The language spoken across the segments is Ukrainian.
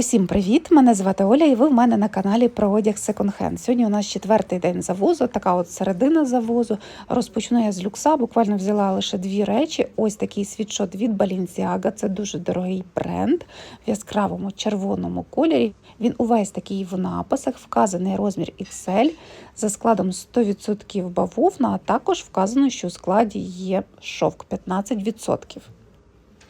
Усім привіт! Мене звати Оля, і ви в мене на каналі про одяг Hand. Сьогодні у нас четвертий день завозу, така от середина завозу. Розпочну я з люкса. Буквально взяла лише дві речі. Ось такий світшот від Balenciaga. Це дуже дорогий бренд в яскравому червоному кольорі. Він увесь такий в написах, вказаний розмір XL за складом 100% бавовна, а також вказано, що у складі є шовк 15%.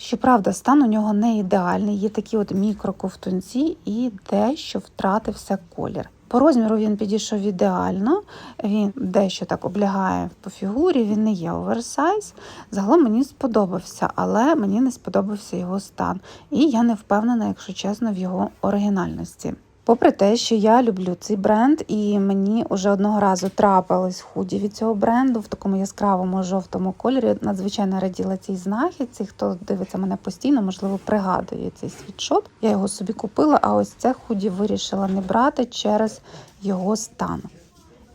Щоправда, стан у нього не ідеальний, є такі от мікроковтунці і дещо втратився колір. По розміру він підійшов ідеально, він дещо так облягає по фігурі, він не є оверсайз. Загалом мені сподобався, але мені не сподобався його стан. І я не впевнена, якщо чесно, в його оригінальності. Попри те, що я люблю цей бренд, і мені вже одного разу трапились худі від цього бренду в такому яскравому жовтому кольорі. Надзвичайно раділа цій знахідці. Хто дивиться мене постійно, можливо, пригадує цей світшот. Я його собі купила, а ось це худі вирішила не брати через його стан.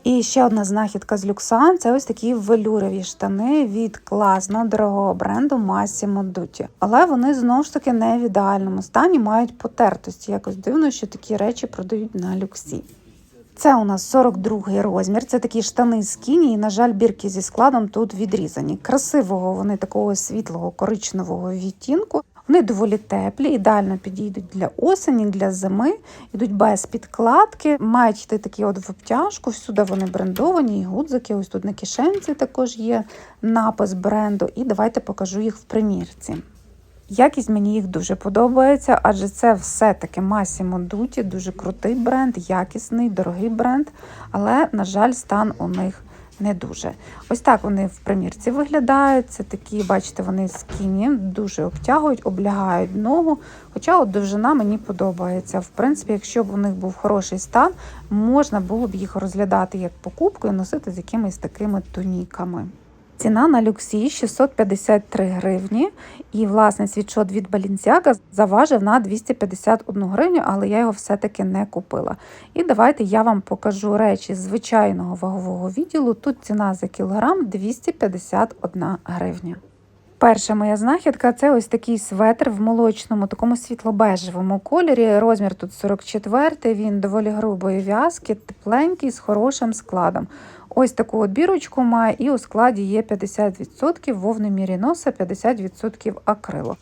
І ще одна знахідка з люкса це ось такі велюрові штани від класного дорогого бренду Massimo Dutti. Але вони знову ж таки не в ідеальному стані, мають потертості. Якось дивно, що такі речі продають на люксі. Це у нас 42 розмір. Це такі штани з кіні, і, на жаль, бірки зі складом тут відрізані. Красивого вони такого світлого коричневого відтінку. Вони доволі теплі, ідеально підійдуть для осені, для зими, йдуть без підкладки, мають йти такі от в обтяжку. Всюди вони брендовані, і гудзики. Ось тут на кишенці також є напис бренду. І давайте покажу їх в примірці. Якість мені їх дуже подобається, адже це все-таки Massimo Dutti, дуже крутий бренд, якісний, дорогий бренд, але, на жаль, стан у них не дуже. Ось так вони в примірці виглядають. Це такі, бачите, вони скіні, дуже обтягують, облягають ногу. Хоча от довжина мені подобається. В принципі, якщо б у них був хороший стан, можна було б їх розглядати як покупку і носити з якимись такими тоніками. Ціна на люксі 653 гривні, і власне світшот від Balenciaga заважив на 251 гривню, але я його все-таки не купила. І давайте я вам покажу речі звичайного вагового відділу. Тут ціна за кілограм 251 гривня. Перша моя знахідка це ось такий светр в молочному, такому світло-бежевому кольорі. Розмір тут 44 він доволі грубої в'язки, тепленький, з хорошим складом. Ось таку от бірочку має, і у складі є 50% вовни міріноса, 50% акрилу.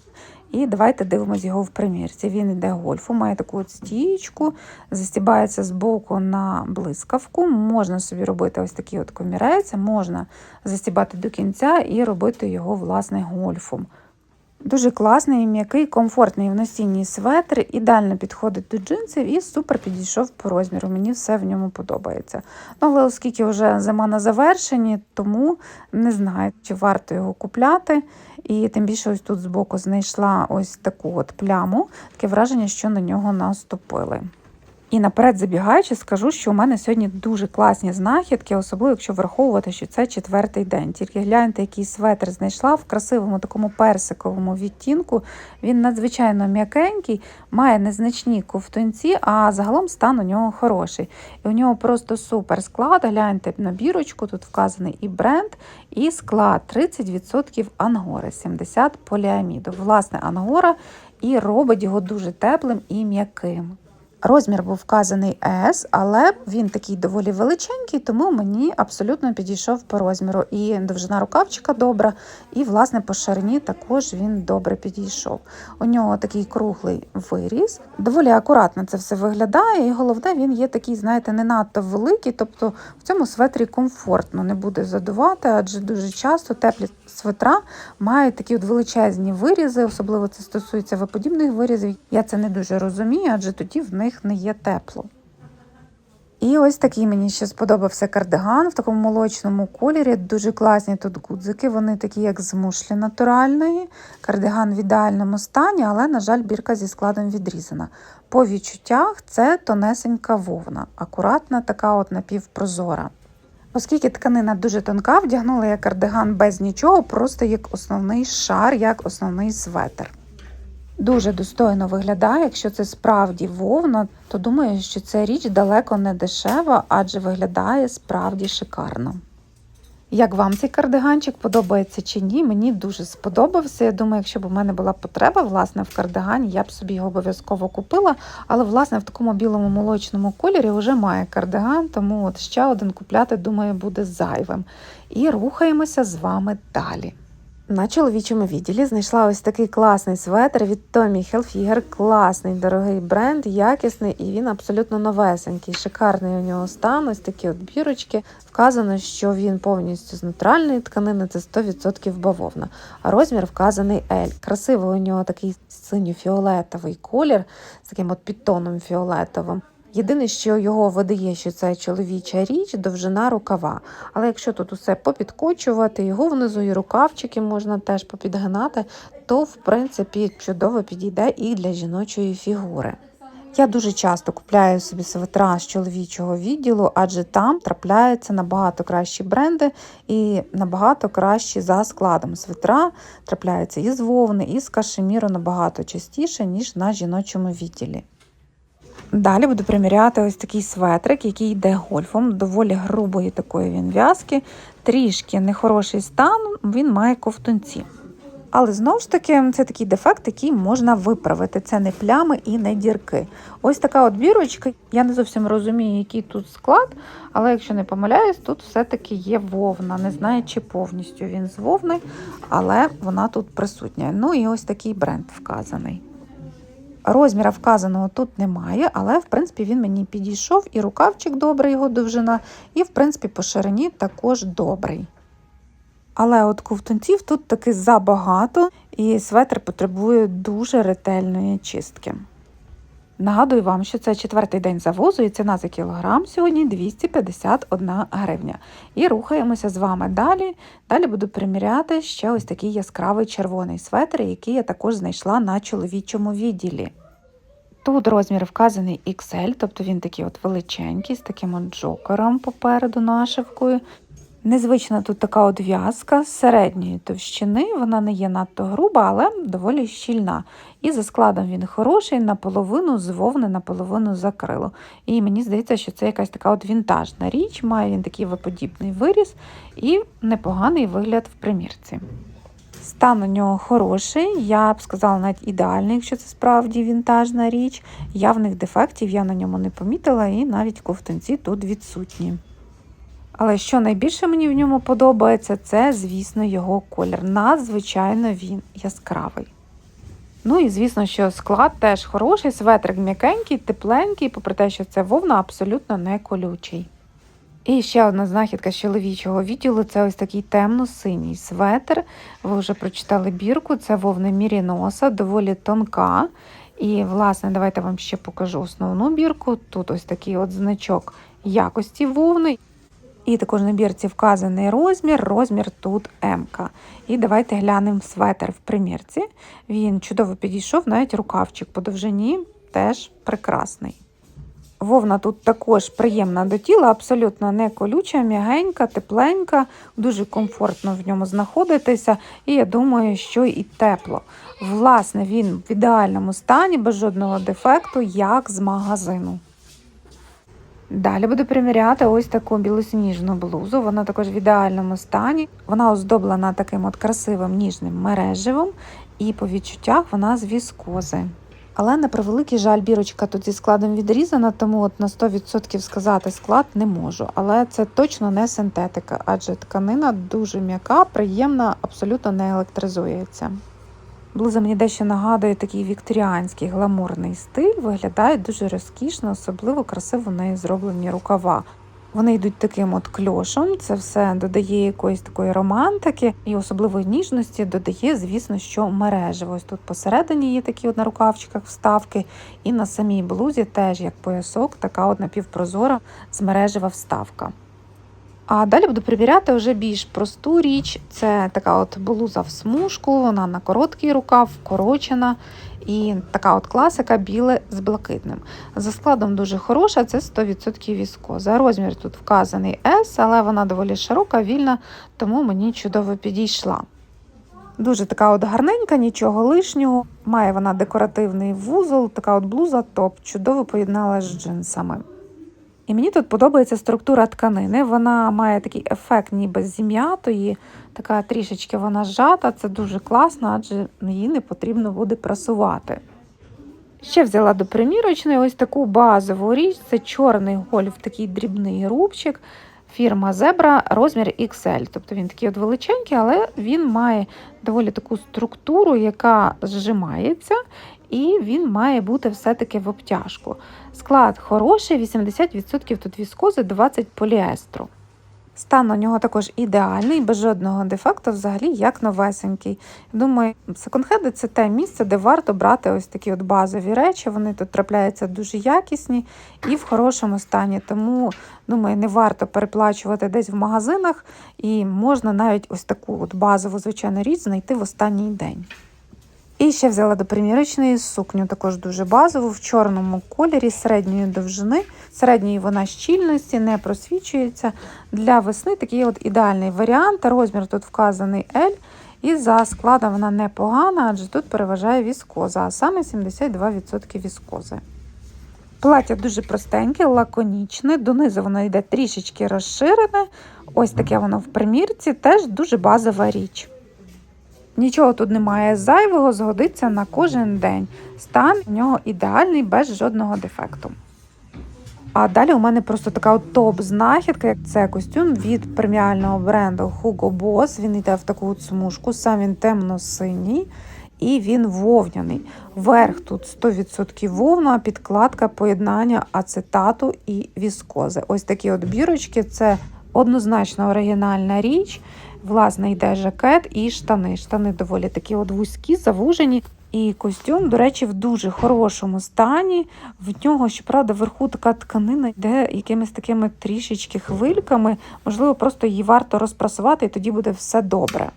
І давайте дивимося його в примірці. Він йде гольфу, має таку от стієчку, застібається з боку на блискавку. Можна собі робити ось такий от комірець, можна застібати до кінця і робити його власне гольфом. Дуже класний, м'який, комфортний в носінні светр, ідеально підходить до джинсів і супер підійшов по розміру. Мені все в ньому подобається. Ну, Але оскільки вже зима на завершенні, тому не знаю, чи варто його купляти. І тим більше ось тут збоку знайшла ось таку от пляму, таке враження, що на нього наступили. І наперед забігаючи, скажу, що у мене сьогодні дуже класні знахідки, особливо якщо враховувати, що це четвертий день. Тільки гляньте, який светр знайшла в красивому такому персиковому відтінку. Він надзвичайно м'якенький, має незначні ковтунці, а загалом стан у нього хороший. І у нього просто супер склад. Гляньте на бірочку, тут вказаний і бренд, і склад 30% ангори, 70 поліаміду. Власне, ангора і робить його дуже теплим і м'яким. Розмір був вказаний S, але він такий доволі величенький, тому мені абсолютно підійшов по розміру. І довжина рукавчика добра, і, власне, по ширині також він добре підійшов. У нього такий круглий виріз, доволі акуратно це все виглядає, і головне, він є такий, знаєте, не надто великий, тобто в цьому светрі комфортно не буде задувати, адже дуже часто теплі светра мають такі от величезні вирізи, особливо це стосується виподібних вирізів. Я це не дуже розумію, адже тоді в них не є тепло. І ось такий мені ще сподобався кардиган в такому молочному кольорі. Дуже класні тут гудзики, вони такі, як з мушлі натуральної. Кардиган в ідеальному стані, але, на жаль, бірка зі складом відрізана. По відчуттях це тонесенька вовна, акуратна, така от напівпрозора. Оскільки тканина дуже тонка, вдягнула я кардиган без нічого, просто як основний шар, як основний светр. Дуже достойно виглядає, якщо це справді вовна, то думаю, що ця річ далеко не дешева, адже виглядає справді шикарно. Як вам цей кардиганчик подобається чи ні? Мені дуже сподобався. Я думаю, якщо б у мене була потреба власне в кардигані, я б собі його обов'язково купила. Але власне в такому білому молочному кольорі вже має кардиган, тому от ще один купляти, думаю, буде зайвим. І рухаємося з вами далі. На чоловічому відділі знайшла ось такий класний светр від Tommy Hilfiger. Класний, дорогий бренд, якісний і він абсолютно новесенький. Шикарний у нього стан, ось такі от бірочки. Вказано, що він повністю з натуральної тканини, це 100% бавовна. А розмір вказаний L. Красивий у нього такий синьо-фіолетовий колір з таким от підтоном фіолетовим. Єдине, що його видає, що це чоловіча річ, довжина рукава. Але якщо тут усе попідкочувати, його внизу і рукавчики можна теж попідгинати, то в принципі чудово підійде і для жіночої фігури. Я дуже часто купляю собі свитра з чоловічого відділу, адже там трапляються набагато кращі бренди і набагато кращі за складом свитра. Трапляються і з вовни, і з кашеміру набагато частіше, ніж на жіночому відділі. Далі буду приміряти ось такий светрик, який йде гольфом, доволі грубої такої він в'язки, трішки нехороший стан, він має ковтунці. Але знову ж таки, це такий дефект, який можна виправити. Це не плями і не дірки. Ось така от бірочка. Я не зовсім розумію, який тут склад, але якщо не помиляюсь, тут все-таки є вовна. Не знаю, чи повністю він з вовни, але вона тут присутня. Ну і ось такий бренд вказаний. Розміра вказаного тут немає, але в принципі він мені підійшов, і рукавчик добрий, його довжина, і в принципі по ширині також добрий. Але от ковтунців тут таки забагато, і светр потребує дуже ретельної чистки. Нагадую вам, що це четвертий день завозу і ціна за кілограм сьогодні 251 гривня. І рухаємося з вами далі. Далі буду приміряти ще ось такий яскравий червоний светр, який я також знайшла на чоловічому відділі. Тут розмір вказаний XL, тобто він такий от величенький, з таким от джокером попереду нашивкою. Незвична тут така от в'язка середньої товщини, вона не є надто груба, але доволі щільна. І за складом він хороший, наполовину з вовни, наполовину з акрилу. І мені здається, що це якась така от вінтажна річ, має він такий виподібний виріс і непоганий вигляд в примірці. Стан у нього хороший, я б сказала, навіть ідеальний, якщо це справді вінтажна річ. Явних дефектів я на ньому не помітила, і навіть ковтунці тут відсутні. Але що найбільше мені в ньому подобається, це, звісно, його колір. Надзвичайно він яскравий. Ну і звісно, що склад теж хороший, светрик м'якенький, тепленький, попри те, що це вовна абсолютно не колючий. І ще одна знахідка з чоловічого відділу це ось такий темно-синій светр. Ви вже прочитали бірку, це вовна міріноса, доволі тонка. І, власне, давайте вам ще покажу основну бірку. Тут ось такий от значок якості вовни. І також на бірці вказаний розмір, розмір тут М. І давайте глянемо светр в примірці. Він чудово підійшов, навіть рукавчик по довжині теж прекрасний. Вовна тут також приємна до тіла, абсолютно не колюча, м'ягенька, тепленька, дуже комфортно в ньому знаходитися, і я думаю, що і тепло. Власне, він в ідеальному стані, без жодного дефекту, як з магазину. Далі буду приміряти ось таку білосніжну блузу. Вона також в ідеальному стані. Вона оздоблена таким от красивим ніжним мереживом, і по відчуттях вона з віскози. Але на превеликий жаль, бірочка тут зі складом відрізана, тому от на 100% сказати склад не можу. Але це точно не синтетика, адже тканина дуже м'яка, приємна, абсолютно не електризується. Блуза мені дещо нагадує такий вікторіанський гламурний стиль, виглядає дуже розкішно, особливо красиво в неї зроблені рукава. Вони йдуть таким от кльошем, це все додає якоїсь такої романтики і особливої ніжності додає, звісно, що мережево. Ось тут посередині є такі от на рукавчиках вставки, і на самій блузі теж як поясок, така от напівпрозора з мережева вставка. А далі буду перевіряти вже більш просту річ. Це така от блуза в смужку, вона на короткий рукав, вкорочена. І така от класика біле з блакитним. За складом дуже хороша, це 100% віскоза. Розмір тут вказаний S, але вона доволі широка, вільна, тому мені чудово підійшла. Дуже така от гарненька, нічого лишнього. Має вона декоративний вузол, така от блуза топ, чудово поєднала з джинсами. І мені тут подобається структура тканини. Вона має такий ефект, ніби зім'ятої, така трішечки вона зжата. Це дуже класно, адже її не потрібно буде прасувати. Ще взяла до примірочної ось таку базову річ. Це чорний гольф, такий дрібний рубчик. Фірма Zebra розмір XL. Тобто він такий от величенький, але він має доволі таку структуру, яка зжимається, і він має бути все-таки в обтяжку. Склад хороший, 80% тут віскози, 20 поліестру. Стан у нього також ідеальний, без жодного дефекту, взагалі як новесенький. Думаю, секонд-хенди – це те місце, де варто брати ось такі от базові речі. Вони тут трапляються дуже якісні і в хорошому стані. Тому, думаю, не варто переплачувати десь в магазинах, і можна навіть ось таку от базову звичайну річ знайти в останній день. І ще взяла до примірочної сукню, також дуже базову, в чорному кольорі середньої довжини. Середньої вона щільності, не просвічується. Для весни такий от ідеальний варіант. Розмір тут вказаний L. І за складом вона непогана, адже тут переважає віскоза, а саме 72% віскози. Плаття дуже простеньке, лаконічне, донизу воно йде трішечки розширене. Ось таке воно в примірці, теж дуже базова річ. Нічого тут немає зайвого, згодиться на кожен день. Стан в нього ідеальний, без жодного дефекту. А далі у мене просто така топ-знахідка. як Це костюм від преміального бренду Hugo Boss. Він йде в таку от смужку, сам він темно-синій і він вовняний. Верх тут 100% вовна, підкладка поєднання ацетату і віскози. Ось такі от бірочки це однозначно оригінальна річ. Власне, йде жакет і штани. Штани доволі такі от вузькі, завужені. І костюм, до речі, в дуже хорошому стані. В нього, щоправда, вверху така тканина йде якимись такими трішечки хвильками. Можливо, просто її варто розпрасувати, і тоді буде все добре.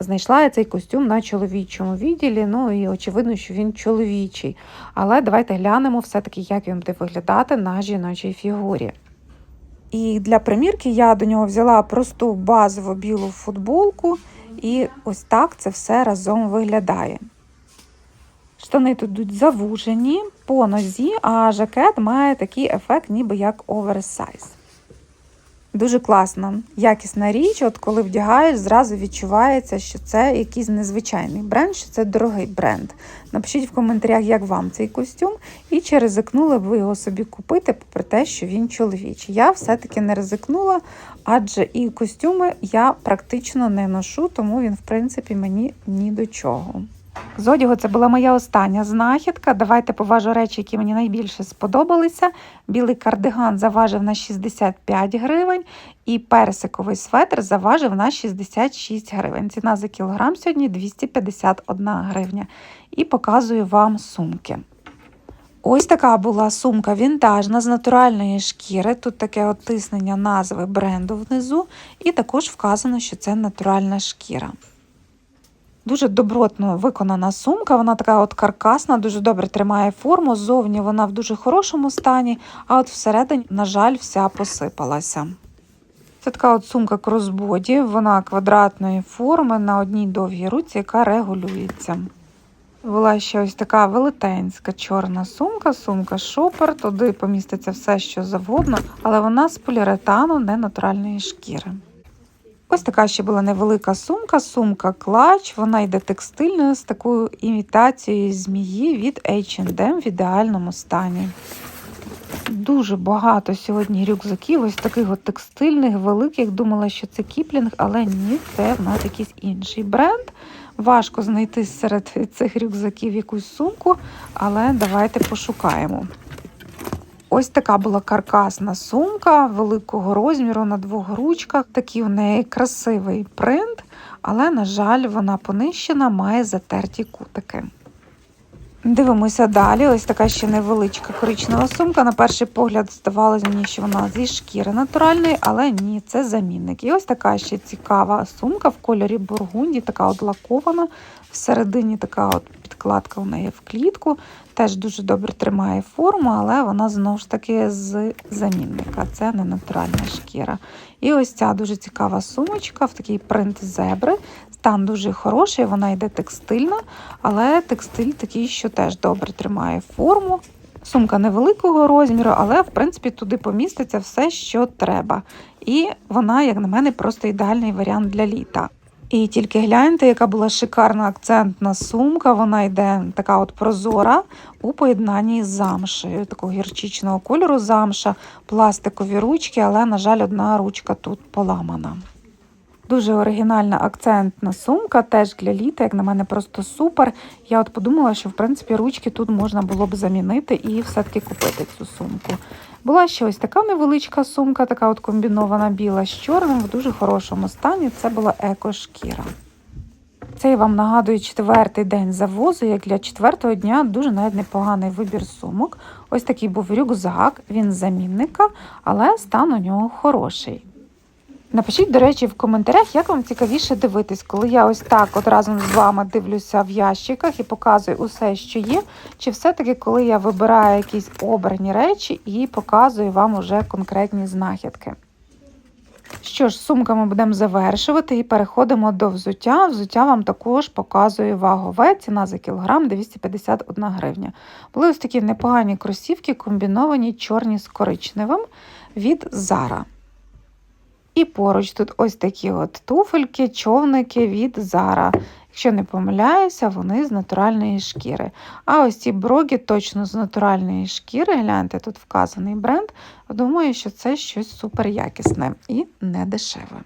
Знайшла я цей костюм на чоловічому відділі, ну і очевидно, що він чоловічий. Але давайте глянемо все-таки, як він буде виглядати на жіночій фігурі. І для примірки я до нього взяла просту базову білу футболку, і ось так це все разом виглядає. Штани тут йдуть завужені по нозі, а жакет має такий ефект, ніби як оверсайз. Дуже класна, якісна річ, от коли вдягаєш, зразу відчувається, що це якийсь незвичайний бренд, що це дорогий бренд. Напишіть в коментарях, як вам цей костюм, і чи ризикнули б ви його собі купити, попри те, що він чоловічий. Я все-таки не ризикнула, адже і костюми я практично не ношу, тому він, в принципі, мені ні до чого. З одягу це була моя остання знахідка. Давайте поважу речі, які мені найбільше сподобалися. Білий кардиган заважив на 65 гривень, і персиковий светр заважив на 66 гривень. Ціна за кілограм сьогодні 251 гривня. І показую вам сумки. Ось така була сумка вінтажна з натуральної шкіри. Тут таке отиснення назви бренду внизу, і також вказано, що це натуральна шкіра. Дуже добротно виконана сумка, вона така от каркасна, дуже добре тримає форму. Ззовні вона в дуже хорошому стані, а от всередині, на жаль, вся посипалася. Це така от сумка кросбоді, вона квадратної форми на одній довгій руці, яка регулюється. Була ще ось така велетенська чорна сумка, сумка шопер, туди поміститься все, що завгодно, але вона з поліуретану, не натуральної шкіри. Ось така ще була невелика сумка, сумка клач. Вона йде текстильною з такою імітацією змії від H&M в ідеальному стані. Дуже багато сьогодні рюкзаків, ось таких от текстильних, великих. Думала, що це кіплінг, але ні, це в нас якийсь інший бренд. Важко знайти серед цих рюкзаків якусь сумку, але давайте пошукаємо. Ось така була каркасна сумка великого розміру на двох ручках. Такий у неї красивий принт, але, на жаль, вона понищена, має затерті кутики. Дивимося далі. Ось така ще невеличка коричнева сумка. На перший погляд здавалося мені, що вона зі шкіри натуральної, але ні, це замінник. І ось така ще цікава сумка в кольорі бургунді, така от лакована. Всередині така от підкладка у неї в клітку. Теж дуже добре тримає форму, але вона знову ж таки з замінника. Це не натуральна шкіра. І ось ця дуже цікава сумочка в такий принт зебри. Стан дуже хороший, вона йде текстильна, але текстиль такий, що теж добре тримає форму. Сумка невеликого розміру, але в принципі туди поміститься все, що треба. І вона, як на мене, просто ідеальний варіант для літа. І тільки гляньте, яка була шикарна акцентна сумка. Вона йде така от прозора у поєднанні з замшею, такого гірчичного кольору замша, пластикові ручки, але, на жаль, одна ручка тут поламана. Дуже оригінальна акцентна сумка, теж для літа, як на мене, просто супер. Я от подумала, що в принципі ручки тут можна було б замінити і все-таки купити цю сумку. Була ще ось така невеличка сумка, така от комбінована біла з чорним, в дуже хорошому стані. Це була еко-шкіра. Це я вам нагадую четвертий день завозу. Як для четвертого дня дуже навіть непоганий вибір сумок. Ось такий був рюкзак, він замінника, але стан у нього хороший. Напишіть, до речі, в коментарях, як вам цікавіше дивитись, коли я ось так от разом з вами дивлюся в ящиках і показую усе, що є, чи все-таки коли я вибираю якісь обрані речі і показую вам уже конкретні знахідки. Що ж, з сумками будемо завершувати і переходимо до взуття. Взуття вам також показує вагове, ціна за кілограм 251 гривня. Були ось такі непогані кросівки, комбіновані чорні з коричневим від Zara. І поруч тут ось такі от туфельки, човники від Zara. Якщо не помиляюся, вони з натуральної шкіри. А ось ці броги точно з натуральної шкіри. Гляньте, тут вказаний бренд. Думаю, що це щось супер якісне і не дешеве.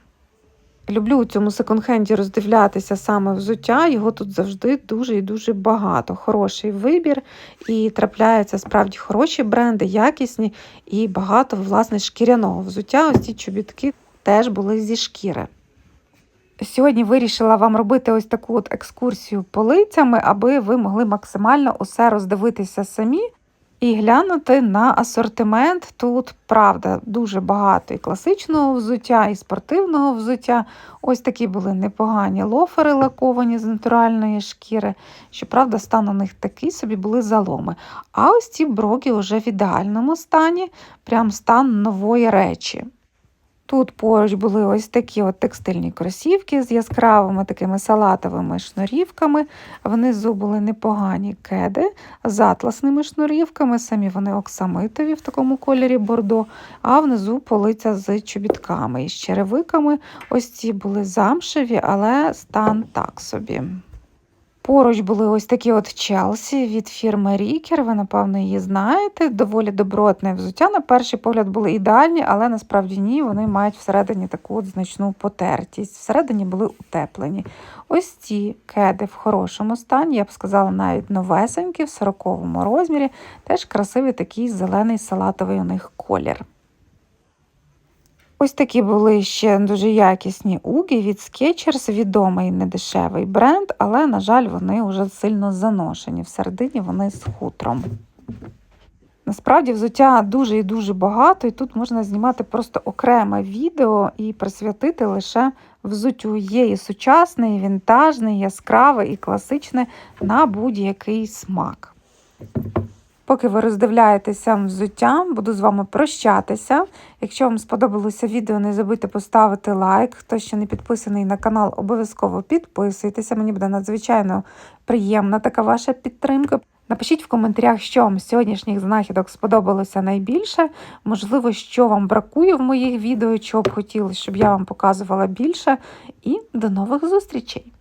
Люблю у цьому секонд-хенді роздивлятися саме взуття. Його тут завжди дуже і дуже багато. Хороший вибір, і трапляються справді хороші бренди, якісні і багато власне шкіряного взуття. Ось ці чобітки теж були зі шкіри. Сьогодні вирішила вам робити ось таку от екскурсію полицями, аби ви могли максимально усе роздивитися самі і глянути на асортимент. Тут, правда, дуже багато і класичного взуття, і спортивного взуття. Ось такі були непогані лофери лаковані з натуральної шкіри. Щоправда, стан у них такий собі були заломи. А ось ці броки вже в ідеальному стані, прям стан нової речі. Тут поруч були ось такі от текстильні кросівки з яскравими такими салатовими шнурівками. Внизу були непогані кеди з атласними шнурівками, самі вони оксамитові в такому кольорі бордо, а внизу полиця з чобітками і з черевиками. Ось ці були замшеві, але стан так собі. Поруч були ось такі от Челсі від фірми Рікер. Ви, напевно, її знаєте. Доволі добротне взуття. На перший погляд були ідеальні, але насправді ні, вони мають всередині таку от значну потертість. Всередині були утеплені. Ось ці кеди в хорошому стані, я б сказала, навіть новесенькі, в 40 розмірі. Теж красивий такий зелений салатовий у них колір. Ось такі були ще дуже якісні угі від Skechers, відомий недешевий бренд, але, на жаль, вони вже сильно заношені. Всередині вони з хутром. Насправді, взуття дуже і дуже багато, і тут можна знімати просто окреме відео і присвятити лише взуттю. Є і сучасний, і вінтажний, і яскравий, і класичний на будь-який смак. Поки ви роздивляєтеся взуття, буду з вами прощатися. Якщо вам сподобалося відео, не забудьте поставити лайк. Хто ще не підписаний на канал, обов'язково підписуйтеся. Мені буде надзвичайно приємна така ваша підтримка. Напишіть в коментарях, що вам з сьогоднішніх знахідок сподобалося найбільше. Можливо, що вам бракує в моїх відео, чого б хотіли, щоб я вам показувала більше. І до нових зустрічей!